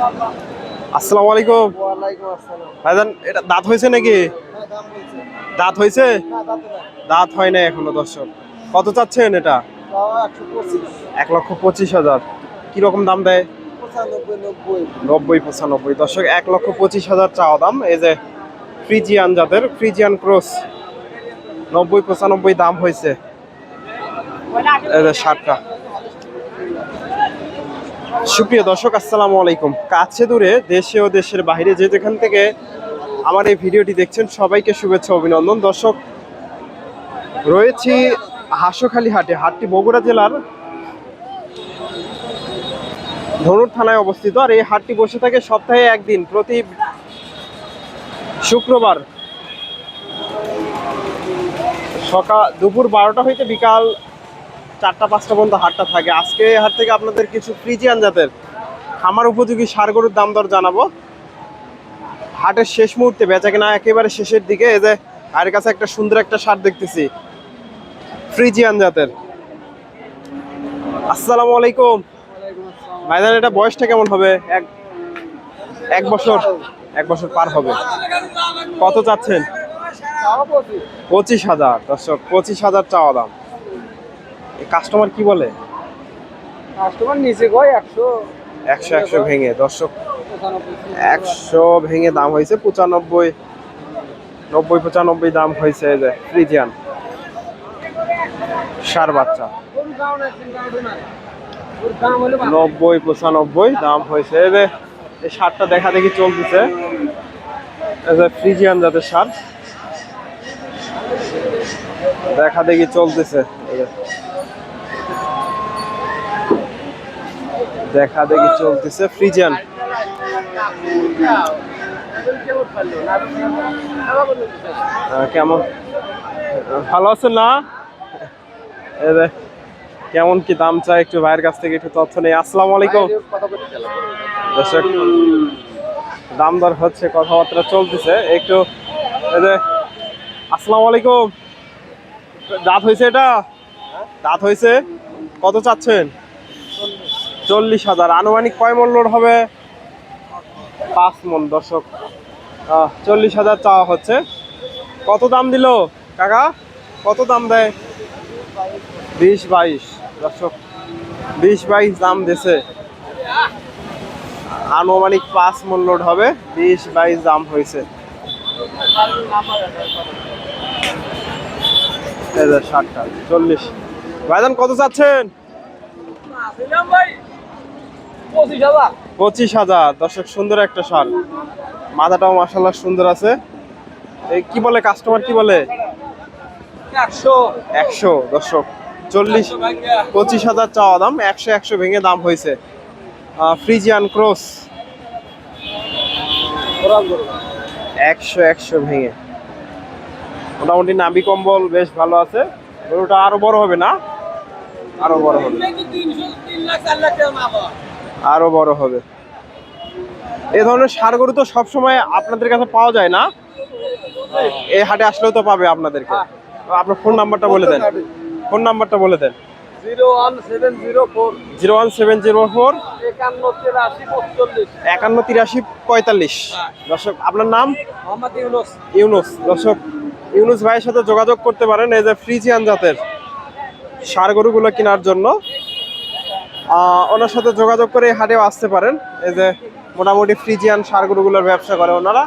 আসসালামু আলাইকুম। ভাইজান এটা দাঁত হয়েছে নাকি? হ্যাঁ দাঁত হয়েছে। দাঁত হয় না এখনও দর্শক। কত চাচ্ছেন এটা? এক লক্ষ পঁচিশ হাজার। কীরকম দাম দেয়? নব্বই। নব্বই পঁচানব্বই। দর্শক এক লক্ষ পঁচিশ হাজার চাওয়া দাম। এই যে ফ্রিজিয়ান জাতের ফ্রিজিয়ান ক্রস। নব্বই পঁচানব্বই দাম হয়েছে। এই যে শার্টটা সুপ্রিয় দর্শক, আসসালামু আলাইকুম। কাছে দূরে দেশে ও দেশের বাইরে যে যেখান থেকে আমার এই ভিডিওটি দেখছেন, সবাইকে শুভেচ্ছা, অভিনন্দন। দর্শক, রয়েছি হাঁসখালি হাটে, হাটটি বগুড়া জেলার ধনুর থানায় অবস্থিত। আর এই হাটটি বসে থাকে সপ্তাহে একদিন, প্রতি শুক্রবার সকাল দুপুর বারোটা হইতে বিকাল চারটা, পাঁচটা পর্যন্ত হাটটা থাকে। আজকে হাট থেকে আপনাদের কিছু ফ্রিজিয়ান জাতের খামার উপযোগী সার গরুর দাম দর জানাব। হাটের শেষ মুহূর্তে বেচা কিনা একেবারে শেষের দিকে, এই যে আর কাছে একটা সুন্দর একটা সার দেখতেছি, ফ্রিজিয়ান জাতের। আসসালামু আলাইকুম। ভাইজান, এটা বয়সটা কেমন হবে? এক এক বছর এক বছর পার হবে। কত চাচ্ছেন? পঁচিশ হাজার, দর্শক, পঁচিশ হাজার চাওয়া দাম। কাস্টমার কি বলে? কাস্টমার নিচে কয় একশো? একশো একশো ভেঙে দর্শক একশো ভেঙে দাম হয়েছে পঁচানব্বই নব্বই পঁচানব্বই দাম হয়েছে যে ফ্রিজিয়ান সার বাচ্চা। নব্বই পঁচানব্বই দাম হয়েছে যে এই সারটা দেখা দেখি চলতেছে। ফ্রিজিয়ান জাতের সার দেখা দেখি চলতেছে এই যে। দেখা দেখি চলতেছে ফ্রিজিয়ান। আহ, কেমন? ভালো আছেন না? কেমন কি দাম চাই? একটু ভাইয়ের কাছ থেকে একটু তথ্য নেই। আসসালামু আলাইকুম। দর্শক দাম দর হচ্ছে কথাবার্তা চলতেছে। একটু আসসালামু আলাইকুম। দাঁত হয়েছে এটা? দাঁত হয়েছে? কত চাচ্ছেন? চল্লিশ হাজার। আনুমানিক কয় মন লোড হবে? পাঁচ মন, দর্শক। চল্লিশ হাজার চাওয়া হচ্ছে। কত দাম দিল? কাকা, কত দাম দেয়? বিশ বাইশ, দর্শক। বিশ বাইশ দাম দিছে। আনুমানিক পাঁচ মন লোড হবে। বিশ বাইশ দাম হয়েছে। ষাটটা, চল্লিশ। ভাইজান, কত চাচ্ছেন? ভাই পঁচিশ হাজার। পঁচিশ হাজার। দর্শক সুন্দর একটা সার। মাথাটাও মাসাল্লাহ সুন্দর আছে। এই কি বলে কাস্টমার কি বলে? একশো। একশো দর্শক। চল্লিশ পঁচিশ হাজার চাওয়া দাম। একশো একশো ভেঙে দাম হয়েছে। ফ্রিজিয়ান ক্রস একশো একশো ভেঙে। মোটামুটি নাবি কম্বল বেশ ভালো আছে। গরুটা আরও বড় হবে না? আরও বড় হবে। আরও বড় হবে। এ ধরনের সার গরু তো সবসময় আপনাদের কাছে পাওয়া যায় না। এই হাটে আসলেও তো পাবে আপনাদেরকে। আপনার ফোন নাম্বারটা বলে দেন। ফোন নাম্বারটা বলে দেন। Zero one seven zero four. Zero one seven zero four একান্ন তিরাশি পঁয়তাল্লিশ। দর্শক আপনার নাম? ইউনুস। ইউনুস। দর্শক ইউনুস ভাইয়ের সাথে যোগাযোগ করতে পারেন। এই যে ফ্রিজিয়ান জাতের সার গরুগুলো কেনার জন্য। ওনার সাথে যোগাযোগ করে হাটেও আসতে পারেন। এই যে মোটামুটি ফ্রিজিয়ান সার গরুগুলোর ব্যবসা করে ওনারা।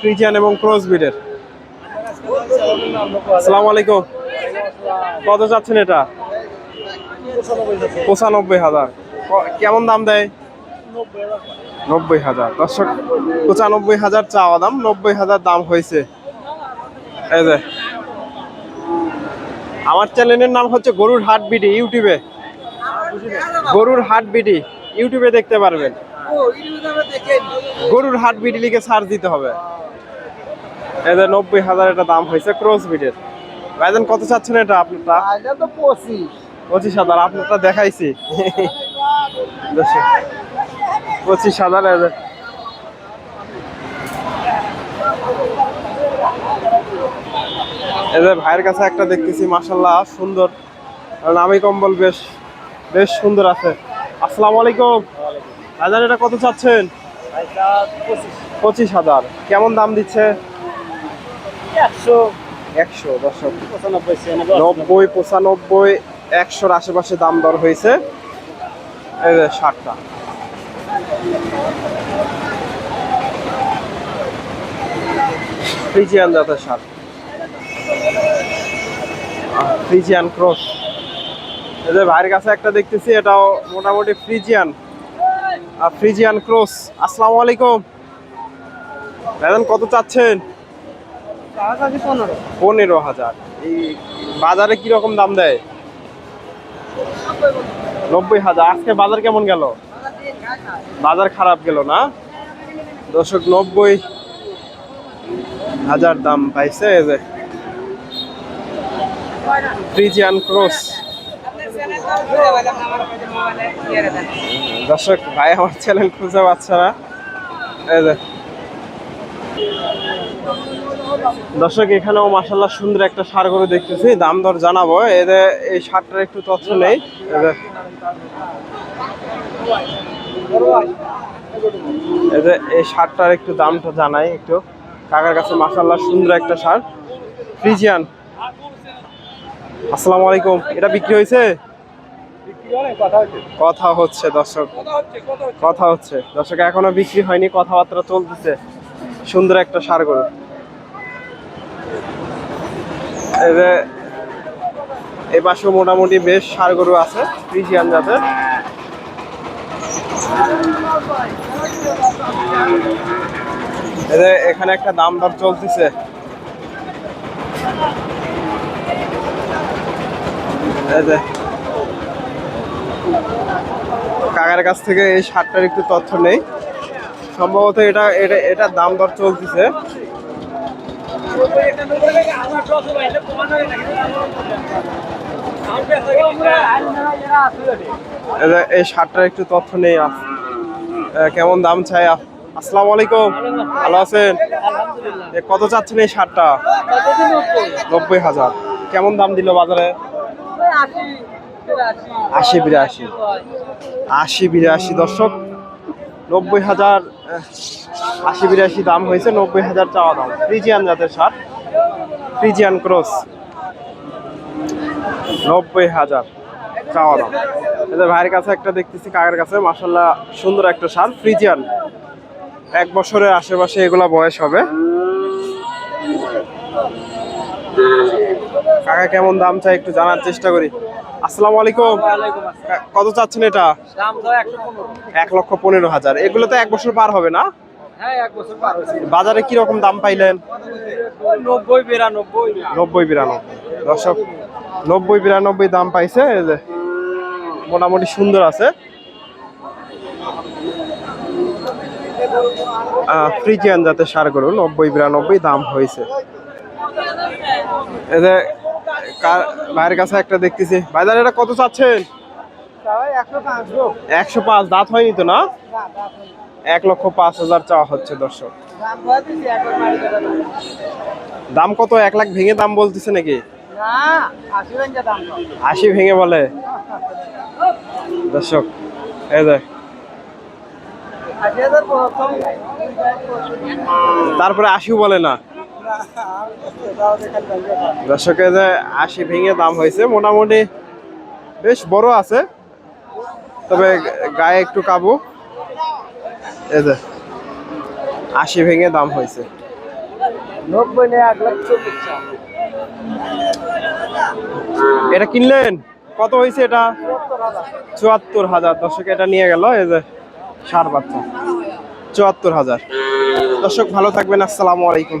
ফ্রিজিয়ান এবং ক্রস ব্রিডের। আসসালামু আলাইকুম। কত চাচ্ছেন এটা? পঁচানব্বই হাজার। কেমন দাম দেয়? নব্বই হাজার। দর্শক, পঁচানব্বই হাজার চাওয়া দাম, নব্বই হাজার দাম হয়েছে। এই যে, আমার চ্যানেলের নাম হচ্ছে গরুর হাট বিডি ইউটিউবে। গরুর হাট বিডি ইউটিউবে দেখতে পারবেন। গরুর হাট বিডি লিখে সার্চ দিতে হবে। এদের নব্বই হাজার এটা দাম হয়েছে ক্রস বিডের। ভাইজান কত চাচ্ছেন এটা আপনারটা? এটা তো পঁচিশ। পঁচিশ হাজার আপনারটা দেখাইছি। পঁচিশ হাজার এদের এদের ভাইয়ের কাছে একটা দেখতেছি মাসাল্লাহ সুন্দর। নামি কম্বল বেশ বেশ সুন্দর আছে। আসসালামু আলাইকুম। হাজার এটা কত চাচ্ছেন? পঁচিশ হাজার। কেমন দাম দিচ্ছে? একশো। একশো দর্শক। নব্বই পঁচানব্বই একশোর আশেপাশে দাম দর হয়েছে। ষাটটা। ফ্রিজিয়ান জাতের সার ফ্রিজিয়ান ক্রস। এই যে ভাইয়ের কাছে একটা দেখতেছি, এটাও মোটামুটি ফ্রিজিয়ান আর ফ্রিজিয়ান ক্রস আসসালামু আলাইকুম। দাদা কত চাচ্ছেন? পনেরো হাজার। এই বাজারে কীরকম দাম দেয়? নব্বই হাজার। আজকে বাজার কেমন গেল? বাজার খারাপ গেল না? দশক নব্বই হাজার দাম পাইছে, এই যে। ফ্রিজিয়ান ক্রস দর্শক, ভাই, আমার চ্যানেল খুঁজে যে। দর্শক, এখানেও মাসাল্লাহ সুন্দর একটা সার গরু দেখতেছি। দাম দর জানাব। এদের এই সারটার একটু তথ্য নেই। এই সারটার একটু দামটা জানাই একটু। কাকার কাছে মাসাল্লাহ সুন্দর একটা সার। ফ্রিজিয়ান। আসসালামু আলাইকুম। এটা বিক্রি হয়েছে? কথা হচ্ছে। দর্শক। কথা হচ্ছে দর্শক এখনও বিক্রি হয়নি কথাবার্তা চলতেছে। সুন্দর একটা সার গরু। এই যে পাশেও মোটামুটি বেশ সার গরু আছে ফ্রিজিয়ান জাতের। এখানে একটা দাম দর চলতেছে। এই যে কাকার কাছ থেকে এই সারটার একটু তথ্য নেই। সম্ভবত এটা এটা এটার দাম দর চলতেছে। এই সারটার একটু তথ্য নেই কেমন দাম চাই? আসসালামু আলাইকুম। ভালো আছেন? কত চাচ্ছেন এই সারটা নব্বই। হাজার। কেমন দাম দিল বাজারে? আশি, বিরাশি। আশি, বিরাশি। দর্শক, নব্বই হাজার আশি, বিরাশি দাম হয়েছে, নব্বই হাজার চাওয়া দাম। ফ্রিজিয়ান জাতের সার ফ্রিজিয়ান ক্রস, নব্বই হাজার চাওয়া দাম। এদের ভাইয়ের কাছে একটা দেখতেছি, কাকের কাছে মাসাল্লাহ সুন্দর একটা সার ফ্রিজিয়ান। এক বছরের আশেপাশে এগুলা বয়স হবে। কাকা কেমন দাম চাই একটু জানার চেষ্টা করি। আসসালামু আলাইকুম। কত চাচ্ছেন এটা? এক লক্ষ পনেরো। হাজার। এগুলো তো এক বছর পার হবে না? হ্যাঁ বাজারে কি রকম দাম পাইলেন? নব্বই বিরানব্বই। নব্বই বিরানব্বই। দর্শক নব্বই বিরানব্বই দাম পাইছে যে মোটামুটি সুন্দর আছে। ফ্রিজিয়ান জাতের সার গরু নব্বই বিরানব্বই দাম হয়েছে। যে কার- ভাইয়ের কাছে একটা দেখতেছি। ভাইদার এটা কত চাচ্ছেন? একশো পাঁচ, দাঁত হয়নি তো, না? এক লক্ষ পাঁচ হাজার চাওয়া হচ্ছে, দর্শক। দাম কত? এক লাখ ভেঙে দাম বলতেছে নাকি? আশি ভেঙে বলে। দর্শক তারপরে আশিও বলে না। দর্শকের যে আশি ভেঙে দাম হয়েছে মোটামুটি বেশ বড় আছে। তবে গায়ে একটু কাবু। এই যে আশি ভেঙে দাম হয়েছে। নব্বই এক লাখ চল্লিশ এটা কিনলেন? কত হয়েছে এটা? চুয়াত্তর হাজার। দর্শক এটা নিয়ে গেল এই যে সার বাচ্চা। চুয়াত্তর হাজার। দর্শক ভালো থাকবেন। আসসালামু আলাইকুম।